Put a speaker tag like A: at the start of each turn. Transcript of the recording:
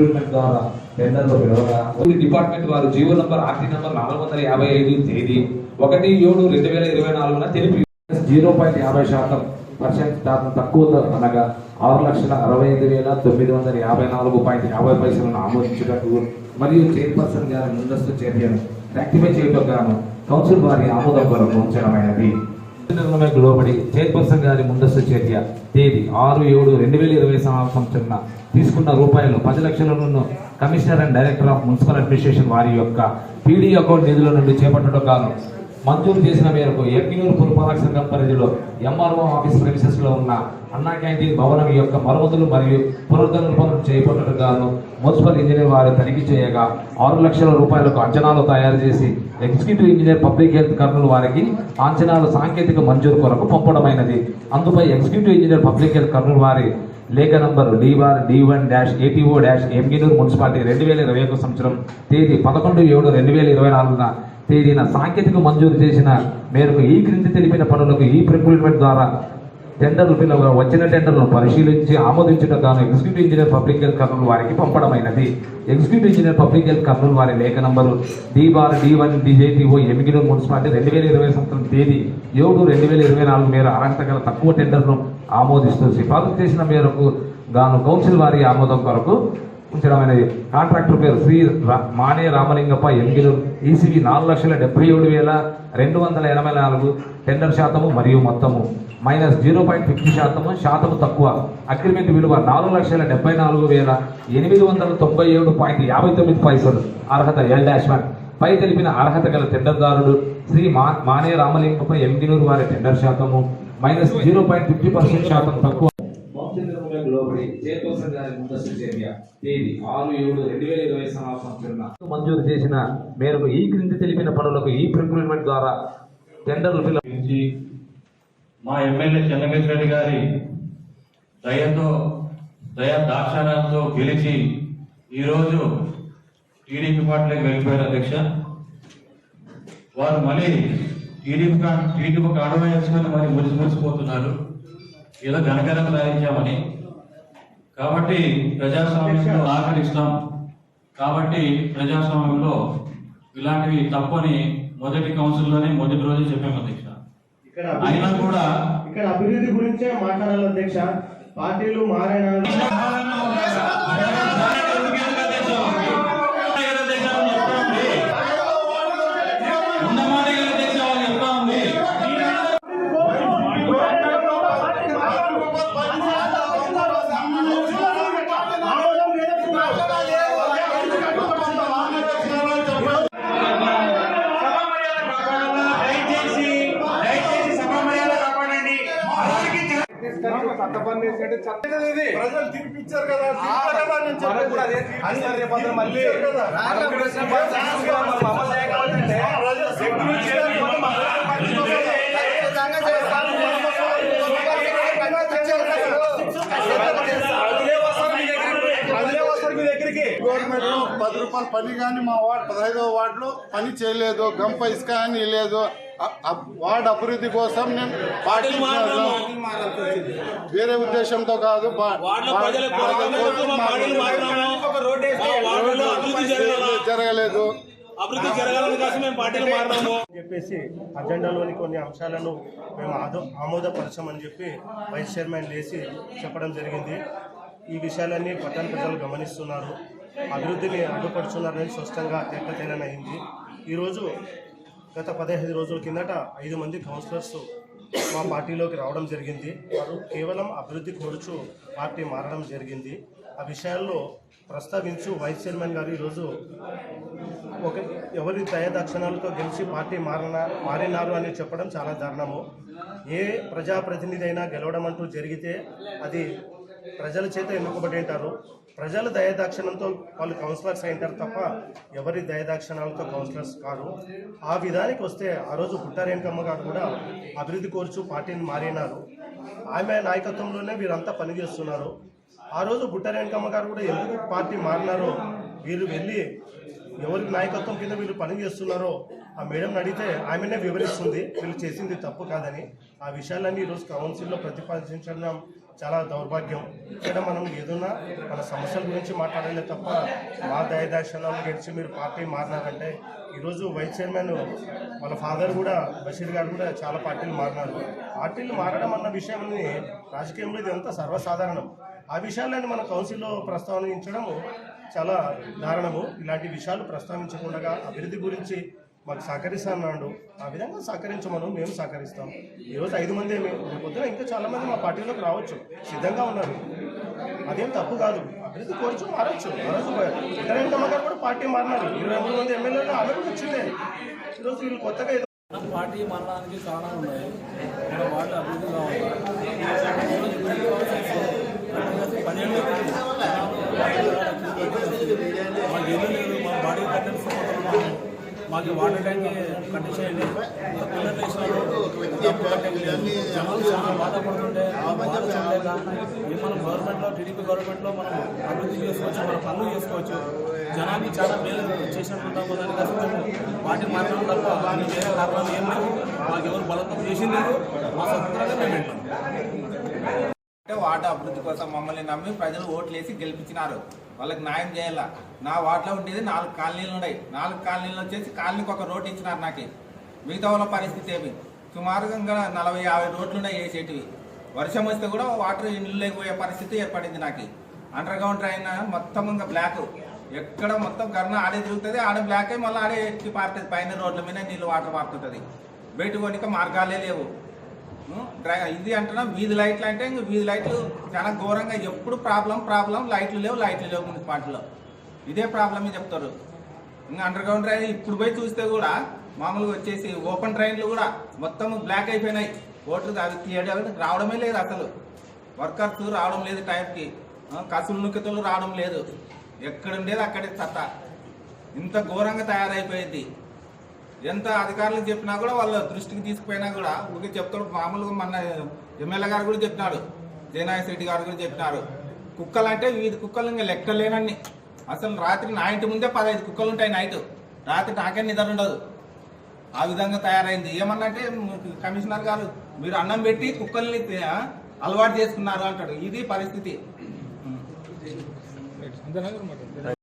A: Recruitment ద్వారా టెండర్లో పిలవగా డిపార్ట్మెంట్ వారు జీవో నంబర్ ఆర్టీ నంబర్ నాలుగు వందల యాభై ఐదు తేదీ ఒకటి ఏడు రెండు వేల ఇరవై నాలుగున తెలిపి. జీరో పాయింట్ యాభై శాతం పర్సెంట్ శాతం తక్కువ అనగా ఆరు లక్షల అరవై ఐదు వేల తొమ్మిది వందల యాభై నాలుగు పాయింట్ యాభై పైసలను ఆమోదించుటకు మరియు చైర్పర్సన్ గారి ముందస్తు చర్యను రెక్టిఫై చేయటం గాను కౌన్సిల్ వారి ఆమోదం కొరకు ఉంచడమైనది. నిర్ణయంకు లోబడి చైర్పర్సన్ గారి ముందస్తు చర్య. తేదీ ఆరు ఏడు రెండు వేల ఇరవై సంవత్సరం తీసుకున్న రూపాయలు పది లక్షలను commissioner and director of municipal administration వారి యొక్క పీడీ అకౌంట్ నిధుల నుండి చేపట్టడం కాను మంజూరు చేసిన మేరకు ఏపీయూరు పురపాలక సంఘం పరిధిలో ఎంఆర్ఓ ఆఫీస్ ప్రెమిసెస్లో ఉన్న అన్నా క్యాంటీన్ భవనం యొక్క మరమ్మతులు మరియు పునరుద్ధరణ పనులు చేపట్టడం గాను మున్సిపల్ ఇంజనీర్ వారి తనిఖీ చేయగా ఆరు లక్షల రూపాయలకు అంచనాలు తయారు చేసి executive engineer public health Kurnool వారికి అంచనాలు సాంకేతిక మంజూరు కొరకు పంపడమైనది. అందుపై executive engineer public health Kurnool వారి లేఖ number D bar D one dash ATO dash Yemmiganur municipality రెండు వేల ఇరవై ఒక సంవత్సరం తేదీ పదకొండు ఏడు రెండు వేల ఇరవై నాలుగున తేదీన సాంకేతిక మంజూరు చేసిన మేరకు ఈ క్రింది తెలిపిన పనులకు ఈ ప్రిక్రూట్మెంట్ ద్వారా టెండర్లు పిల్లలు వచ్చిన టెండర్లను పరిశీలించి ఆమోదించడం గాను executive engineer public health Kurnool వారికి పంపడమైనది. Executive engineer public health Kurnool వారి లేఖ number D bar D one డిజేటీఓ Yemmiganur municipality రెండు వేల ఇరవై సంవత్సరం తేదీ ఏడు రెండు వేల ఇరవై నాలుగు మేర అర్హత గల తక్కువ టెండర్ను ఆమోదిస్తూ సిఫార్సు చేసిన మేరకు గాను కౌన్సిల్ వారి ఆమోదం కొరకు ఉంచడమైనది. కాంట్రాక్టర్ పేరు శ్రీ రా- మానే రామలింగప్ప ఎంగిలు ఈసీబీ నాలుగు లక్షల డెబ్బై ఏడు వేల రెండు వందల ఎనభై నాలుగు టెండర్ శాతము మరియు మొత్తము. మైనస్ జీరో పాయింట్ ఫిఫ్టీ శాతము శాతము తక్కువ. అగ్రిమెంట్ విలువ నాలుగు లక్షల డెబ్బై నాలుగు వేల ఎనిమిది వందల తొంభై ఏడు పాయింట్ యాభై తొమ్మిది పైసలు. అర్హత ఎల్ డాష్ వన్ పై తెలిపిన అర్హత గల టెండర్దారుడు శ్రీ మా మానే రామలింగప్ప ఎంగినూరు వారి టెండర్ శాతము. Minus zero point fifty percent శాతం తక్కువ. మంజూరు చేసిన మేరకు ఈ క్రింది తెలిపిన పనులకు ఈ ప్రిక్రూట్మెంట్ ద్వారా టెండర్లు
B: మా ఎమ్మెల్యే చెన్నమిత్రెడ్డి గారి దయతో దయా దాక్షాణాలతో గెలిచి ఈరోజు టీడీపీ పార్టీలోకి వెళ్ళిపోయారు అధ్యక్ష. వారు మళ్ళీ టీడీపీ కా- టీడీపీ కాడవ వేసుకొని మరి మురిసి మురిసిపోతున్నారు. ఏదో ఘనకరం సాధించామని కాబట్టి ప్రజాస్వామ్యంలో ఆకరిస్తాం కాబట్టి ప్రజాస్వామ్యంలో ఇలాంటివి తప్పని మొదటి కౌన్సిల్లోనే మొదటి రోజు చెప్పాము అధ్యక్ష. అయినా కూడా
C: ఇక్కడ అభివృద్ధి గురించే మాట్లాడాలి అధ్యక్ష. పార్టీలు మారైనా కదా. మళ్ళీ ప్రజలు తీర్పిచ్చారు కదా,
D: గవర్నమెంట్ పది రూపాయల పని కానీ మా వార్డు పదహైదవ వార్డులో పని చేయలేదు గంప ఇసుక అని లేదు వార్డు అభివృద్ధి కోసం నేను పార్టీ వేరే ఉద్దేశంతో కాదు జరగలేదు
E: అభివృద్ధి జరగాలని కోసం మేము పార్టీలు మారినాము
C: అని చెప్పేసి అజెండాలోని కొన్ని అంశాలను మేము ఆదో ఆమోదపరచమని చెప్పి వైస్ చైర్మన్ లేసి చెప్పడం జరిగింది. ఈ విషయాలన్నీ పట్టణ ప్రజలు గమనిస్తున్నారు. అభివృద్ధిని అడ్డుపడుతున్నారని స్పష్టంగా తేటతేలనైంది ఈరోజు గత పదహైదు రోజుల కిందట ఐదు మంది కౌన్సిలర్స్ మా పార్టీలోకి రావడం జరిగింది. వారు కేవలం అభివృద్ధి కోరుచు పార్టీ మారడం జరిగింది. ఆ విషయాల్లో ప్రస్తావించు వైస్ చైర్మన్ గారు ఈరోజు ఒక ఎవరి దయదక్షిణాలతో గెలిచి పార్టీ మారిన మారినారు అని చెప్పడం చాలా దారుణము. ఏ ప్రజాప్రతినిధి అయినా గెలవడం అంటూ జరిగితే అది ప్రజల చేత ఎన్నుకోబడి ఉంటారు ప్రజల దయదాక్షణంతో వాళ్ళు కౌన్సిలర్స్ అయింటారు తప్ప ఎవరి దయదాక్షణాలతో కౌన్సిలర్స్ కాదు ఆ విధానికి వస్తే ఆ రోజు పుట్టారేణకమ్మ గారు కూడా అభివృద్ధి కోరుచు పార్టీని మారినారు. ఆమె నాయకత్వంలోనే వీరంతా పనిచేస్తున్నారు. ఆ రోజు బుట్టారేణకమ్మ గారు కూడా ఎందుకు పార్టీ మారినారో? వీళ్ళు వెళ్ళి ఎవరి నాయకత్వం కింద వీళ్ళు పని చేస్తున్నారో ఆ మేడం అడిగితే ఆమెనే వివరిస్తుంది వీళ్ళు చేసింది తప్పు కాదని. ఆ విషయాలన్నీ ఈరోజు కౌన్సిల్లో ప్రతిపాదించడం చాలా దౌర్భాగ్యం. ఇక్కడ మనం ఏదన్నా మన సమస్యల గురించి మాట్లాడలే తప్ప మా దయదాశనం గెలిచి మీరు పార్టీ మారినారంటే ఈరోజు వైస్ చైర్మన్ వాళ్ళ ఫాదర్ కూడా బషీర్ గారు కూడా చాలా పార్టీలు మారినారు. పార్టీలు మారడం అన్న విషయాన్ని రాజకీయంలో ఇది అంతా సర్వసాధారణం. ఆ విషయాలను మన కౌన్సిల్లో ప్రస్తావించడము చాలా దారుణము. ఇలాంటి విషయాలు ప్రస్తావించకుండా అభివృద్ధి గురించి మాకు సహకరిస్తాడు ఆ విధంగా సహకరించమను మేము సహకరిస్తాం. ఈరోజు ఐదు మంది ఏమి పొద్దున ఇంకా చాలా మంది మా పార్టీలోకి రావచ్చు. సిద్ధంగా ఉన్నారు. అదేం తప్పు కాదు. అభివృద్ధి కోరుచు మారచ్చు. ఆ రోజు సిద్ధరామయ్య కూడా పార్టీ మారినారు. ఇరవై మూడు మంది ఎమ్మెల్యేలు ఆమె కూడా వచ్చిందే. ఈరోజు వీళ్ళు కొత్తగా
F: పార్టీ మారడానికి కారణం ఉన్నాయి. వాళ్ళు అభివృద్ధి కావాలి. పన్నెండు గుడికి లేదు. మా బాడీ కట్టెన్స్ మాకు వాటర్ ట్యాంక్ కట్టించేయండి పిల్లలు వేసినారు డబ్బు కట్టేది లేదు. జనాలు చాలా బాధపడుతుంటే మనం గవర్నమెంట్లో టీడీపీ గవర్నమెంట్లో మనం అభివృద్ధి చేసుకోవచ్చు మనం పనులు చేసుకోవచ్చు. జనానికి చాలా మేలు చేసినట్టుంటాం దానికోసం మేము వాటి మారడం తప్ప వేరే కారణాలు ఏం లేవు మాకు ఎవరు బలవంతం చేసింది లేదు. మా స్వతంత్రంగా మేము వింటాం
G: అభివృద్ధి కోసం మమ్మల్ని నమ్మి ప్రజలు ఓట్లేసి గెలిపించినారు. వాళ్ళకి న్యాయం చేయాల? నా వార్డులో ఉండేది నాలుగు కాలనీలు ఉన్నాయి. నాలుగు కాలనీలు వచ్చేసి కాలనీకి ఒక రోడ్డు ఇచ్చినారు నాకు. మిగతా వాళ్ళ పరిస్థితి ఏమి? సుమారుగా ఇంకా నలభై యాభై రోడ్లు ఉన్నాయి వేసేటివి. వర్షం వస్తే కూడా వాటర్ ఇండ్లు లేకపోయే పరిస్థితి ఏర్పడింది నాకు. అండర్ గ్రౌండ్ ట్రైన్ మొత్తం ఇంకా బ్లాక్ ఎక్కడ మొత్తం గర్న ఆడే తిరుగుతుంది ఆడే బ్లాక్ అయి మళ్ళీ ఆడే ఎక్కి పారుతుంది. పైన రోడ్ల మీద నీళ్ళు వాటర్ పారుతుంటుంది. బయట కొనిక మార్గాలే లేవు. ఇది అంటున్నా వీధి లైట్లు అంటే ఇంక వీధి లైట్లు చాలా ఘోరంగా ఎప్పుడు ప్రాబ్లం ప్రాబ్లం లైట్లు లేవు లైట్లు లేవు మున్సిపాలిటీలో ఇదే ప్రాబ్లమ్ చెప్తారు. ఇంకా అండర్ గ్రౌండ్ ట్రైన్ ఇప్పుడు పోయి చూస్తే కూడా మామూలుగా వచ్చేసి ఓపెన్ ట్రైన్లు కూడా మొత్తం బ్లాక్ అయిపోయినాయి. ఓట్లు అవి తీయడం రావడమే లేదు అసలు. వర్కర్స్ రావడం లేదు టైంకి. కసులు నుక్కితలు రావడం లేదు. ఎక్కడ ఉండేది అక్కడే సత్త. ఇంత ఘోరంగా తయారైపోయింది. ఎంత అధికారులకు చెప్పినా కూడా వాళ్ళ దృష్టికి తీసుకుపోయినా కూడా ఊరికే చెప్తాడు. మామూలుగా మన ఎమ్మెల్యే గారు కూడా చెప్పినాడు. జయనాయక్ రెడ్డి గారు కూడా చెప్పినారు. కుక్కలు అంటే వీధి కుక్కలు ఇంకా లెక్కలేనన్ని అసలు రాత్రి నా ఇంటి ముందే పదహైదు కుక్కలు ఉంటాయి నైట్. రాత్రి నాకే నిద్ర ఉండదు. ఆ విధంగా తయారైంది. ఏమన్నా అంటే కమిషనర్ గారు మీరు అన్నం పెట్టి కుక్కల్ని అలవాటు చేసుకున్నారు అంటాడు. ఇది పరిస్థితి.
A: అంతేనా